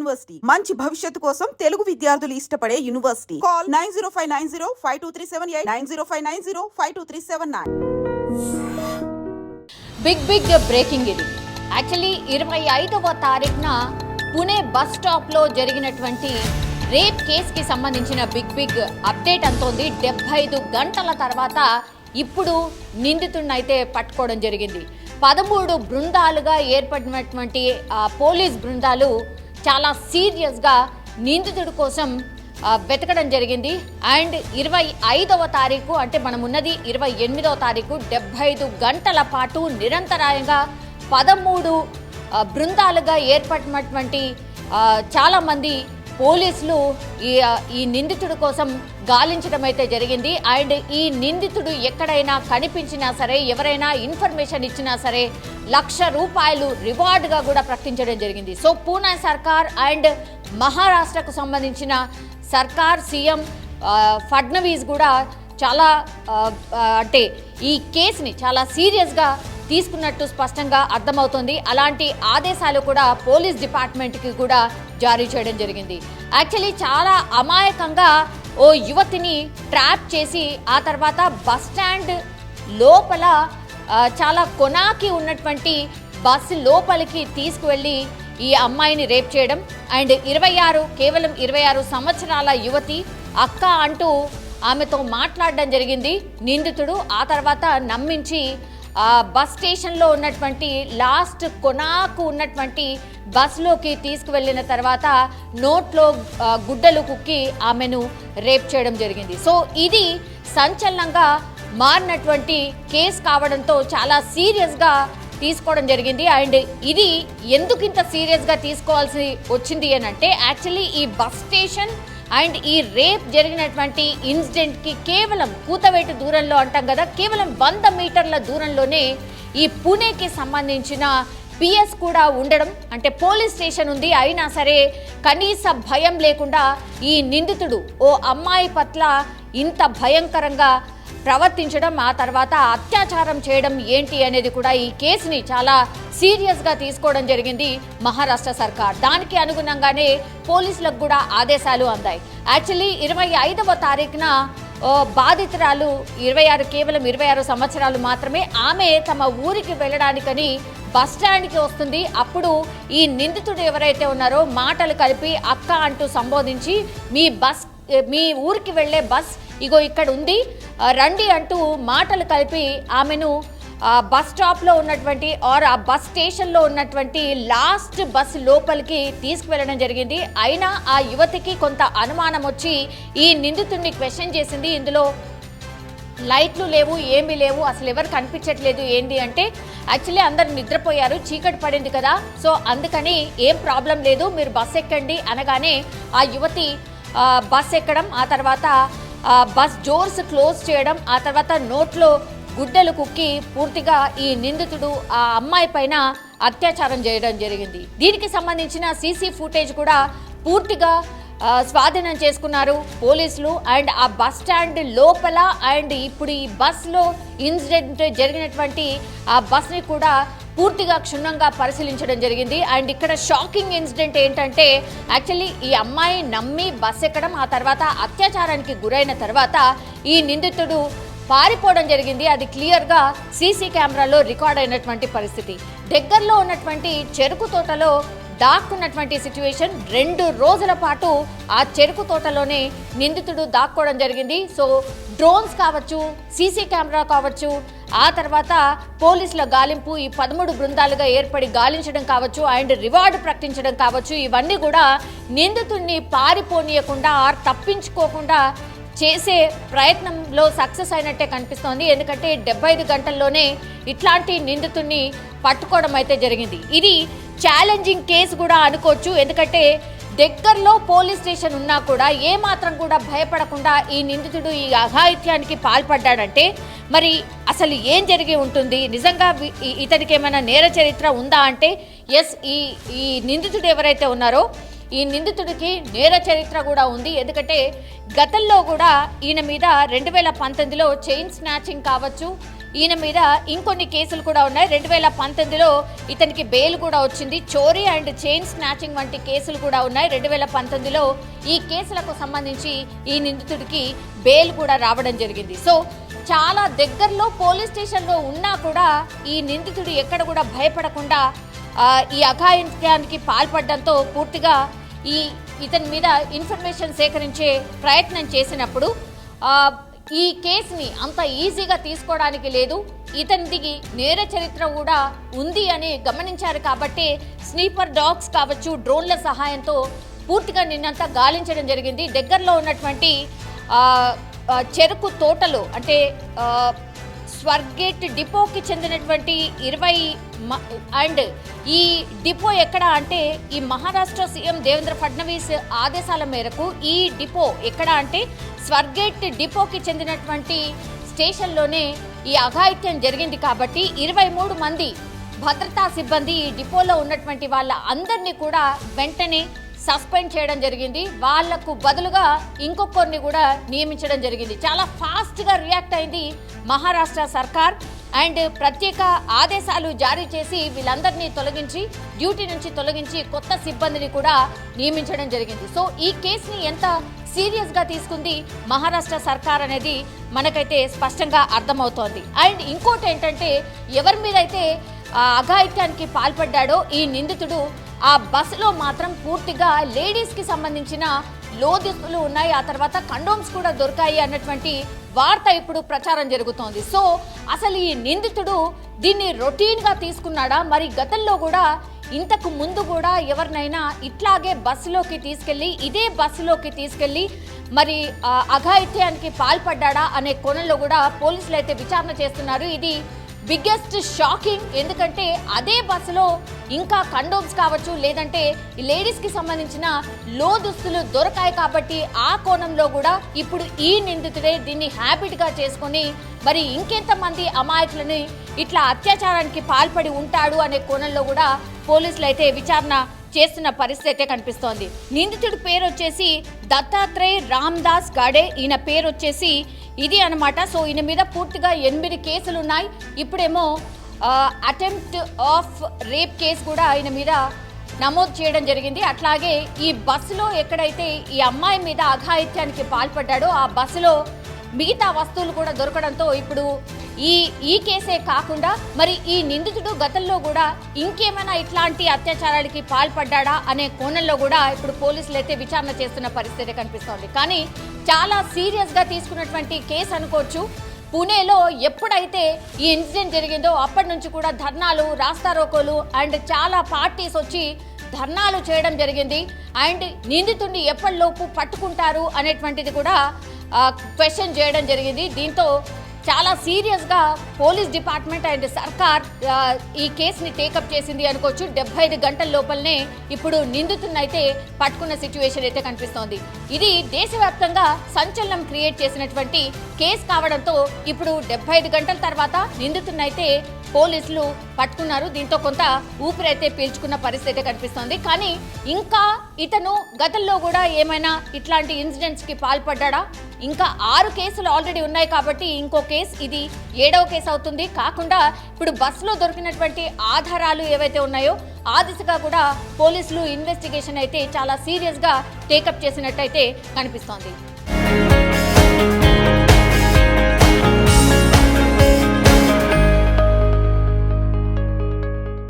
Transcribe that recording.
University. మంచి భవిష్యత్తు కోసం తెలుగు విద్యార్థులు ఇష్టపడే university. Call nine zero five nine zero five two three seven eight nine zero five nine zero five two three seven nine. Big big breaking ఇది actually ఇరవై ఐదవ తారీఖున పుణే బస్ స్టాప్లో జరిగినటువంటి రేప్ కేసుకి సంబంధించిన బిగ్ బిగ్ అప్డేట్ అంతోంది డెబ్బై ఐదు గంటల తర్వాత ఇప్పుడు నిందితుడిని అయితే పట్టుకోవడం జరిగింది. పదమూడు బృందాలుగా ఏర్పడినటువంటి పోలీస్ బృందాలు చాలా సీరియస్గా నిందితుడి కోసం వెతకడం జరిగింది. అండ్ ఇరవై ఐదవ తారీఖు అంటే మనం ఉన్నది ఇరవై ఎనిమిదవ తారీఖు డెబ్బై ఐదు గంటల పాటు నిరంతరాయంగా పదమూడు బృందాలుగా ఏర్పడినటువంటి చాలామంది పోలీసులు ఈ ఈ నిందితుడి కోసం గాలించడం అయితే జరిగింది. అండ్ ఈ నిందితుడు ఎక్కడైనా కనిపించినా సరే ఎవరైనా ఇన్ఫర్మేషన్ ఇచ్చినా సరే లక్ష రూపాయలు రివార్డుగా కూడా ప్రకటించడం జరిగింది. సో పూనా సర్కార్ అండ్ మహారాష్ట్రకు సంబంధించిన సర్కార్ సీఎం ఫడ్నవీస్ కూడా చాలా అంటే ఈ కేసుని చాలా సీరియస్గా తీసుకున్నట్టు స్పష్టంగా అర్థమవుతుంది. అలాంటి ఆదేశాలు కూడా పోలీస్ డిపార్ట్మెంట్కి కూడా జారీ చేయడం జరిగింది. యాక్చువల్లీ చాలా అమాయకంగా ఓ యువతిని ట్రాప్ చేసి ఆ తర్వాత బస్ స్టాండ్ లోపల చాలా కొనాకి ఉన్నటువంటి బస్సు లోపలికి తీసుకువెళ్ళి ఈ అమ్మాయిని రేప్ చేయడం. అండ్ ఇరవై ఆరు కేవలం ఇరవై ఆరు సంవత్సరాల యువతి అక్క అంటూ ఆమెతో మాట్లాడడం జరిగింది. నిందితుడు ఆ తర్వాత నమ్మించి బస్ స్టేషన్లో ఉన్నటువంటి లాస్ట్ కొనాకు ఉన్నటువంటి బస్సులోకి తీసుకువెళ్ళిన తర్వాత నోట్లో గుడ్డలు కుక్కి ఆమెను రేప్ చేయడం జరిగింది. సో ఇది సంచలనంగా మారినటువంటి కేసు కావడంతో చాలా సీరియస్గా తీసుకోవడం జరిగింది. అండ్ ఇది ఎందుకు ఇంత సీరియస్గా తీసుకోవాల్సి వచ్చింది అని అంటే యాక్చువల్లీ ఈ బస్ స్టేషన్ అండ్ ఈ రేప్ జరిగినటువంటి ఇన్సిడెంట్కి కేవలం కూతవేటు దూరంలో అంటాం కదా కేవలం వంద మీటర్ల దూరంలోనే ఈ పుణేకి సంబంధించిన పిఎస్ కూడా ఉండడం. అంటే పోలీస్ స్టేషన్ ఉంది అయినా సరే కనీస భయం లేకుండా ఈ నిందితుడు ఓ అమ్మాయి పట్ల ఇంత భయంకరంగా ప్రవర్తించడం ఆ తర్వాత అత్యాచారం చేయడం ఏంటి అనేది కూడా ఈ కేసుని చాలా సీరియస్గా తీసుకోవడం జరిగింది మహారాష్ట్ర సర్కార్. దానికి అనుగుణంగానే పోలీసులకు కూడా ఆదేశాలు అందాయి. యాక్చువల్లీ ఇరవై ఐదవ తారీఖున ఓ బాధితురాలు ఇరవై ఆరు కేవలం ఇరవై ఆరు సంవత్సరాలు మాత్రమే ఆమె తమ ఊరికి వెళ్ళడానికని బస్ స్టాండ్కి వస్తుంది. అప్పుడు ఈ నిందితుడు ఎవరైతే ఉన్నారో మాటలు కలిపి అక్క అంటూ సంబోధించి మీ బస్ మీ ఊరికి వెళ్ళే బస్ ఇగో ఇక్కడ ఉంది. రండి అంటూ మాటలు కలిపి ఆమెను ఆ బస్ స్టాప్లో ఉన్నటువంటి ఆర్ ఆ బస్ స్టేషన్లో ఉన్నటువంటి లాస్ట్ బస్ లోపలికి తీసుకువెళ్ళడం జరిగింది. అయినా ఆ యువతికి కొంత అనుమానం వచ్చి ఈ నిందితుడిని క్వశ్చన్ చేసింది. ఇందులో లైట్లు లేవు ఏమీ లేవు అసలు ఎవరు కనిపించట్లేదు ఏంటి అంటే యాక్చువల్లీ అందరు నిద్రపోయారు చీకటి పడింది కదా. సో అందుకని ఏం ప్రాబ్లం లేదు మీరు బస్ ఎక్కండి అనగానే ఆ యువతి బస్ ఎక్కడం ఆ తర్వాత బస్ డోర్స్ క్లోజ్ చేయడం ఆ తర్వాత నోట్లో గుడ్డలు కుక్కి పూర్తిగా ఈ నిందితుడు ఆ అమ్మాయి పైన అత్యాచారం చేయడం జరిగింది. దీనికి సంబంధించిన సీసీ ఫుటేజ్ కూడా పూర్తిగా స్వాధీనం చేసుకున్నారు పోలీసులు. అండ్ ఆ బస్ స్టాండ్ లోపల అండ్ ఇప్పుడు ఈ బస్లో ఇన్సిడెంట్ జరిగినటువంటి ఆ బస్ని కూడా పూర్తిగా క్షుణ్ణంగా పరిశీలించడం జరిగింది. అండ్ ఇక్కడ షాకింగ్ ఇన్సిడెంట్ ఏంటంటే యాక్చువల్లీ ఈ అమ్మాయి నమ్మి బస్ ఎక్కడం ఆ తర్వాత అత్యాచారానికి గురైన తర్వాత ఈ నిందితుడు పారిపోవడం జరిగింది. అది క్లియర్గా సీసీ కెమెరాలో రికార్డ్ అయినటువంటి పరిస్థితి. దగ్గరలో ఉన్నటువంటి చెరుకు తోటలో దాక్కున్నటువంటి సిచ్యువేషన్. రెండు రోజుల పాటు ఆ చెరుకు తోటలోనే నిందితుడు దాక్కోవడం జరిగింది. సో డ్రోన్స్ కావచ్చు సీసీ కెమెరా కావచ్చు ఆ తర్వాత పోలీసుల గాలింపు ఈ పదమూడు బృందాలుగా ఏర్పడి గాలించడం కావచ్చు అండ్ రివార్డు ప్రకటించడం కావచ్చు ఇవన్నీ కూడా నిందితుడిని పారిపోనీయకుండా ఆర్ తప్పించుకోకుండా చేసే ప్రయత్నంలో సక్సెస్ అయినట్టే కనిపిస్తోంది. ఎందుకంటే డెబ్బై ఐదు గంటల్లోనే ఇట్లాంటి నిందితుడిని పట్టుకోవడం అయితే జరిగింది. ఇది ఛాలెంజింగ్ కేసు కూడా అనుకోవచ్చు. ఎందుకంటే దగ్గరలో పోలీస్ స్టేషన్ ఉన్నా కూడా ఏ మాత్రం కూడా భయపడకుండా ఈ నిందితుడు ఈ అఘాయిత్యానికి పాల్పడ్డాడంటే మరి అసలు ఏం జరిగి ఉంటుంది? నిజంగా ఇతనికి ఏమైనా నేర చరిత్ర ఉందా అంటే ఎస్ ఈ ఈ నిందితుడు ఎవరైతే ఉన్నారో ఈ నిందితుడికి నేర చరిత్ర కూడా ఉంది. ఎందుకంటే గతంలో కూడా ఈయన మీద రెండు వేల పంతొమ్మిదిలో చైన్ స్నాచింగ్ కావచ్చు ఈయన మీద ఇంకొన్ని కేసులు కూడా ఉన్నాయి. రెండు వేల పంతొమ్మిదిలో ఇతనికి బెయిల్ కూడా వచ్చింది. చోరీ అండ్ చైన్ స్నాచింగ్ వంటి కేసులు కూడా ఉన్నాయి. రెండు వేల పంతొమ్మిదిలో ఈ కేసులకు సంబంధించి ఈ నిందితుడికి బెయిల్ కూడా రావడం జరిగింది. సో చాలా దగ్గరలో పోలీస్ స్టేషన్లో ఉన్నా కూడా ఈ నిందితుడు ఎక్కడ కూడా భయపడకుండా ఈ అఘాయిత్యానికి పాల్పడడంతో పూర్తిగా ఈ ఇతని మీద ఇన్ఫర్మేషన్ సేకరించే ప్రయత్నం చేసినప్పుడు ఈ కేసుని అంత ఈజీగా తీసుకోవడానికి లేదు. ఇతనికి నేర చరిత్ర కూడా ఉంది అని గమనించారు కాబట్టి స్నీపర్ డాగ్స్ కావచ్చు డ్రోన్ల సహాయంతో పూర్తిగా నిన్నంతా గాలించడం జరిగింది. దగ్గరలో ఉన్నటువంటి చెరుకు తోటలు అంటే స్వర్గేట్ డిపోకి చెందినటువంటి ఇరవై మ- అండ్ ఈ డిపో ఎక్కడ అంటే ఈ మహారాష్ట్ర సీఎం దేవేంద్ర ఫడ్నవీస్ ఆదేశాల మేరకు ఈ డిపో ఎక్కడ అంటే స్వర్గేట్ డిపోకి చెందినటువంటి స్టేషన్లోనే ఈ అఘాయిత్యం జరిగింది కాబట్టి ఇరవై మూడు మంది భద్రతా సిబ్బంది ఈ డిపోలో ఉన్నటువంటి వాళ్ళ అందరినీ కూడా వెంటనే సస్పెండ్ చేయడం జరిగింది. వాళ్ళకు బదులుగా ఇంకొకరిని కూడా నియమించడం జరిగింది. చాలా ఫాస్ట్గా రియాక్ట్ అయింది మహారాష్ట్ర సర్కార్. అండ్ ప్రత్యేక ఆదేశాలు జారీ చేసి వీళ్ళందరినీ తొలగించి డ్యూటీ నుంచి తొలగించి కొత్త సిబ్బందిని కూడా నియమించడం జరిగింది. సో ఈ కేసుని ఎంత సీరియస్గా తీసుకుంది మహారాష్ట్ర సర్కార్ అనేది మనకైతే స్పష్టంగా అర్థమవుతోంది. అండ్ ఇంకోటి ఏంటంటే ఎవరి మీద అయితే అఘాయిత్యానికి పాల్పడ్డాడో ఈ నిందితుడు ఆ బస్సులో మాత్రం పూర్తిగా లేడీస్కి సంబంధించిన లోదిస్తులు ఉన్నాయి. ఆ తర్వాత కండోమ్స్ కూడా దొరికాయి అన్నటువంటి వార్త ఇప్పుడు ప్రచారం జరుగుతోంది. సో అసలు ఈ నిందితుడు దీన్ని రొటీన్గా తీసుకున్నాడా? మరి గతంలో కూడా ఇంతకు ముందు కూడా ఎవరినైనా ఇట్లాగే బస్సులోకి తీసుకెళ్ళి ఇదే బస్సులోకి తీసుకెళ్ళి మరి అఘాయిత్యానికి పాల్పడ్డాడా? అనే కోణంలో కూడా పోలీసులు అయితే విచారణ చేస్తున్నారు. ఇది బిగ్గెస్ట్ షాకింగ్. ఎందుకంటే అదే బస్సులో ఇంకా కండోమ్స్ కావచ్చు లేదంటే లేడీస్కి సంబంధించిన లో దుస్తులు దొరకాయి కాబట్టి ఆ కోణంలో కూడా ఇప్పుడు ఈ నిందితుడే దీన్ని హ్యాబిట్గా చేసుకొని మరి ఇంకెంతమంది అమాయకులని ఇట్లా అత్యాచారానికి పాల్పడి ఉంటాడు అనే కోణంలో కూడా పోలీసులు అయితే విచారణ చేస్తున్న పరిస్థితి అయితే కనిపిస్తోంది. నిందితుడి పేరు వచ్చేసి దత్తాత్రేయ్ రామ్దాస్ గాడే. ఈయన పేరు వచ్చేసి ఇది అనమాట సో ఈయన మీద పూర్తిగా ఎనిమిది కేసులు ఉన్నాయి. ఇప్పుడేమో అటెంప్ట్ ఆఫ్ రేప్ కేసు కూడా ఆయన మీద నమోదు చేయడం జరిగింది. అట్లాగే ఈ బస్సులో ఎక్కడైతే ఈ అమ్మాయి మీద అఘాయిత్యానికి పాల్పడ్డాడో ఆ బస్సులో మిగతా వస్తువులు కూడా దొరకడంతో ఇప్పుడు ఈ ఈ కేసే కాకుండా మరి ఈ నిందితుడు గతంలో కూడా ఇంకేమైనా ఇట్లాంటి అత్యాచారాలకి పాల్పడ్డాడా అనే కోణంలో కూడా ఇప్పుడు పోలీసులు అయితే విచారణ చేస్తున్న పరిస్థితి కనిపిస్తోంది. కానీ చాలా సీరియస్గా తీసుకున్నటువంటి కేసు అనుకోవచ్చు. పుణేలో ఎప్పుడైతే ఈ ఇన్సిడెంట్ జరిగిందో అప్పటి నుంచి కూడా ధర్నాలు రాస్తారోకోలు అండ్ చాలా పార్టీస్ వచ్చి ధర్నాలు చేయడం జరిగింది. అండ్ నిందితుడిని ఎప్పటిలోపు పట్టుకుంటారు అనేటువంటిది కూడా క్వశ్చన్ చేయడం జరిగింది. దీంతో చాలా సీరియస్గా పోలీస్ డిపార్ట్మెంట్ అండ్ సర్కార్ ఈ కేసుని టేకప్ చేసింది అనుకోవచ్చు. డెబ్బై ఐదు గంటల లోపలనే ఇప్పుడు నిందితున్నైతే అయితే పట్టుకున్న సిచ్యువేషన్ అయితే కనిపిస్తోంది. ఇది దేశవ్యాప్తంగా సంచలనం క్రియేట్ చేసినటువంటి కేసు కావడంతో ఇప్పుడు డెబ్బై ఐదు గంటల తర్వాత నిందితున్నైతే పోలీసులు పట్టుకున్నారు. దీంతో కొంత ఊపిరైతే పీల్చుకున్న పరిస్థితి అయితే కనిపిస్తోంది. కానీ ఇంకా ఇతను గతంలో కూడా ఏమైనా ఇట్లాంటి ఇన్సిడెంట్స్కి పాల్పడ్డా ఇంకా ఆరు కేసులు ఆల్రెడీ ఉన్నాయి కాబట్టి ఇంకో కేసు ఇది ఏడవ కేసు అవుతుంది. కాకుండా ఇప్పుడు బస్సులో దొరికినటువంటి ఆధారాలు ఏవైతే ఉన్నాయో ఆ దిశగా కూడా పోలీసులు ఇన్వెస్టిగేషన్ అయితే చాలా సీరియస్గా టేకప్ చేసినట్టయితే కనిపిస్తోంది.